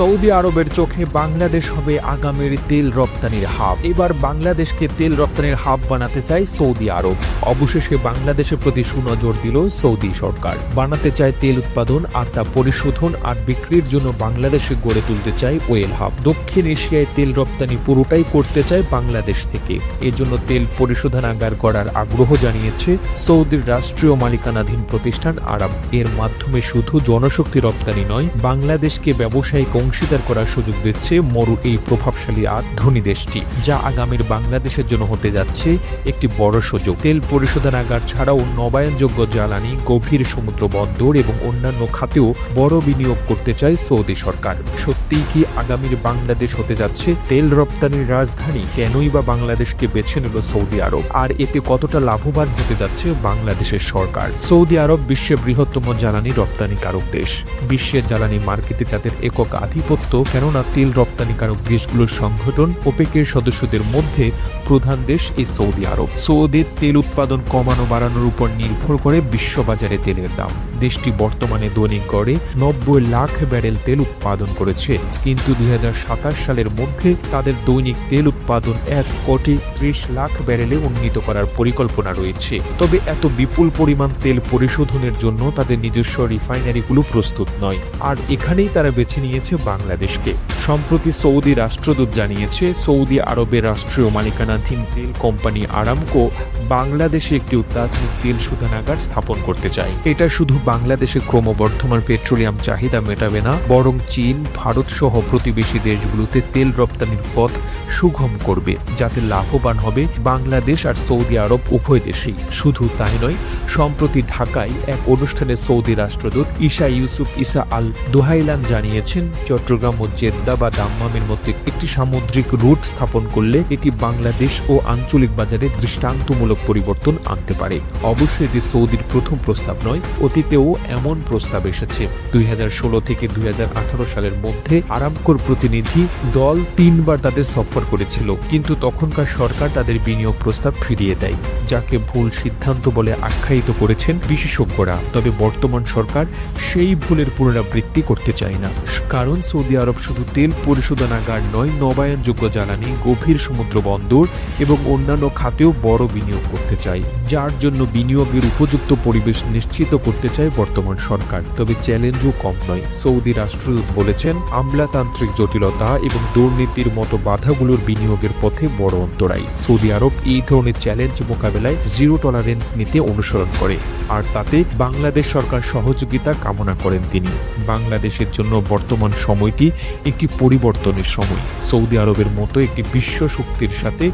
Saudi আরবের চোখে বাংলাদেশ হবে আগামীর তেল রপ্তানির হাব। এবার বাংলাদেশকে তেল রপ্তানির হাব বানাতে চায় সৌদি আরব। অবশেষে বাংলাদেশের প্রতি সুনজর দিল সৌদি সরকার। বানাতে চায় তেল উৎপাদন আর তা পরিশোধন আর বিক্রির জন্য বাংলাদেশে গড়ে তুলতে চায় ওয়েল হাব। দক্ষিণ এশিয়ায় তেল রপ্তানি পুরোটাই করতে চায় বাংলাদেশ থেকে। এজন্য তেল পরিশোধনাগার করার আগ্রহ জানিয়েছে সৌদির রাষ্ট্রীয় মালিকানাধীন প্রতিষ্ঠান আরব। এর মাধ্যমে শুধু জনশক্তি রপ্তানি নয়, বাংলাদেশকে ব্যবসায়িক অংশীদার করার সুযোগ দিচ্ছে মরু এই প্রভাবশালী আর ধনী দেশটি, যা আগামীর বাংলাদেশের জন্য হতে যাচ্ছে একটি বড় সুযোগ। তেল পরিশোধনাগার ছাড়াও নবায়নযোগ্য জ্বালানি, গভীর সমুদ্র বন্দর এবং অন্যান্য খাতেও বড় বিনিয়োগ করতে চায় সৌদি সরকার। সত্যিই কি আগামীর বাংলাদেশ হতে যাচ্ছে তেল রপ্তানির রাজধানী? কেনই বা বাংলাদেশকে বেছে নিল সৌদি আরব? আর এতে কতটা লাভবান হতে যাচ্ছে বাংলাদেশের সরকার? সৌদি আরব বিশ্বের বৃহত্তম জ্বালানি রপ্তানিকারক দেশ। বিশ্বের জ্বালানি মার্কেটে যাদের একক আধিপত্য, কেননা তেল রপ্তানিকারক দেশগুলোর সংগঠন ওপেকের সদস্যদের মধ্যে প্রধান দেশ এই সৌদি আরব। সৌদির তেল উৎপাদন কমানো বাড়ানোর উপর নির্ভর করে বিশ্ববাজারে তেলের দাম। দেশটি বর্তমানে দৈনিক গড়ে নব্বই লাখ ব্যারেল তেল উৎপাদন করেছে। কিন্তু দুই হাজার সাতাশ সালের মধ্যে তাদের দৈনিক তেল উৎপাদন এক কোটি ত্রিশ লাখ ব্যারেলে উন্নীত করার পরিকল্পনা রয়েছে। তবে এত বিপুল পরিমাণ তেল পরিশোধনের জন্য তাদের নিজস্ব রিফাইনারিগুলো প্রস্তুত নয়। আর এখানেই তারা বেছে নিয়েছে বাংলাদেশকে। সম্প্রতি সৌদি রাষ্ট্রদূত জানিয়েছে, সৌদি আরবের রাষ্ট্রীয় মালিকানাধীন তেল কোম্পানি আরামকো বাংলাদেশে একটি অত্যাধুনিক তেল শোধনাগার স্থাপন করতে চায়। এটা শুধু বাংলাদেশে ক্রমবর্ধমান পেট্রোলিয়াম চাহিদা মেটাবে না, বরং চীন, ভারত সহ প্রতিবেশী দেশগুলোতে তেল রপ্তানির পথ সুগম করবে, যাতে লাভবান হবে বাংলাদেশ আর সৌদি আরব উভয় দেশেই। শুধু তাই নয়, সম্প্রতি ঢাকায় এক অনুষ্ঠানে সৌদি রাষ্ট্রদূত ঈশা ইউসুফ ইসা আল দোহাইলান জানিয়েছেন চট্টগ্রাম ও জেদ্দা বা দাম্মামের মধ্যে একটি সামুদ্রিক রুট স্থাপন করলে এটি বাংলাদেশ ও আঞ্চলিক বাজারে দৃষ্টান্তমূলক পরিবর্তন আনতে পারে। অবশ্যই এটি সৌদির প্রথম প্রস্তাব নয়, অতীতেও এমন প্রস্তাব এসেছে। দুই হাজার ষোলো থেকে দু হাজার আঠারো সালের মধ্যে আরামকোর প্রতিনিধি দল তিনবার তাদের সফর করেছিল, কিন্তু তখনকার সরকার তাদের বিনিয়োগ প্রস্তাব ফিরিয়ে দেয়, যাকে ভুল সিদ্ধান্ত বলে আখ্যায়িত করেছেন বিশেষজ্ঞরা। তবে বর্তমান সরকার সেই ভুলের পুনরাবৃত্তি করতে চায় না, কারণ সৌদি আরব শুধু তেল পরিশোধনাগার নয়, নবায়নযোগ্য জ্বালানি, গভীর সমুদ্র বন্দর এবং অন্যান্য খাতেও বড় বিনিয়োগ করতে চায়, যার জন্য বিনিয়োগের উপযুক্ত পরিবেশ নিশ্চিত করতে চায় বর্তমান সরকার। তবে চ্যালেঞ্জও কম নয়, সৌদি রাষ্ট্রদূত বলেছেন, আমলাতান্ত্রিক জটিলতা এবং দুর্নীতির মতো বাধাগুলোর বিনিয়োগের পথে বড় অন্তরায়। সৌদি আরব এই ধরনের চ্যালেঞ্জ মোকাবেলায় জিরো টলারেন্স নীতি অনুসরণ করে, আর তাতে বাংলাদেশ সরকার সহযোগিতা কামনা করেন তিনি। বাংলাদেশের জন্য বর্তমান সময়টি একটি পরিবর্তনের সময়। সৌদি আরবের মতো একটি বিশ্ব শক্তির সাথে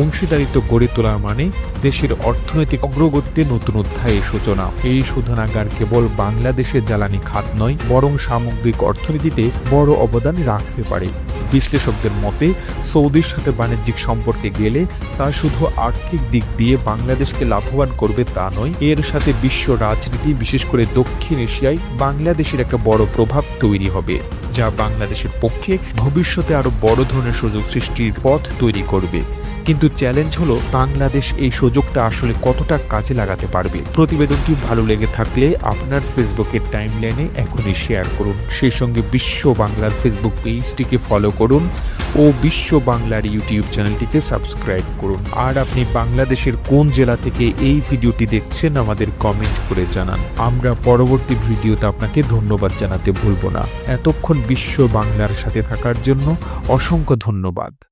অংশীদারিত্ব গড়ে তোলার মানে দেশের অর্থনৈতিক অগ্রগতিতে নতুন অধ্যায়ের সূচনা। এই শোধনাগার কেবল বাংলাদেশের জ্বালানি খাত নয়, বরং সামগ্রিক অর্থনীতিতে বড় অবদান রাখতে পারে। বিশ্লেষকদের মতে, সৌদির সাথে বাণিজ্যিক সম্পর্কে গেলে তা শুধু আর্থিক দিক দিয়ে বাংলাদেশকে লাভবান করবে তা নয়, এর সাথে বিশ্ব রাজনীতি, বিশেষ করে দক্ষিণ এশিয়ায় বাংলাদেশের একটা বড় প্রভাব তৈরি হবে। যা বাংলাদেশের পক্ষে ভবিষ্যতে আরও বড় ধরনের সুযোগ সৃষ্টির পথ তৈরি করবে। কিন্তু চ্যালেঞ্জ হলো বাংলাদেশ এই সুযোগটা আসলে কতটা কাজে লাগাতে পারবে। প্রতিবেদনটি ভালো লেগে থাকলে আপনার ফেসবুকের টাইমলাইনে এখনই শেয়ার করুন। সেই সঙ্গে বিশ্ব বাংলার ফেসবুক পেজটিকে ফলো করুন ও বিশ্ব বাংলার ইউটিউব চ্যানেলটিকে সাবস্ক্রাইব করুন। আর আপনি বাংলাদেশের কোন জেলা থেকে এই ভিডিওটি দেখছেন আমাদের কমেন্ট করে জানান। আমরা পরবর্তী ভিডিওতে আপনাকে ধন্যবাদ জানাতে ভুলব না। এতক্ষণ বিশ্ব বাংলার সাথে থাকার জন্য অসংখ্য ধন্যবাদ।